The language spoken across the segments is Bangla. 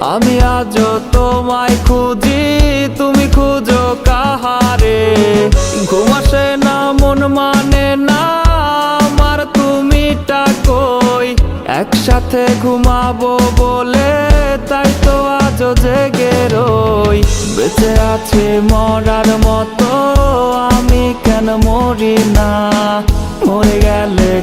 আমি আজও তোমায় খুঁজি, তুমি খুঁজো কাহারে? ঘুমাসে না, মন মানে না, আমার তুমি কই? একসাথে ঘুমাবো বলে, তাই তো আজও জেগে রই। বেঁচে আছে মরার মতো, আমি কেন মরি না?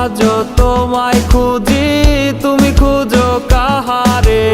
আজও তোমায় খুঁজি তুমি খুঁজো কাহারে?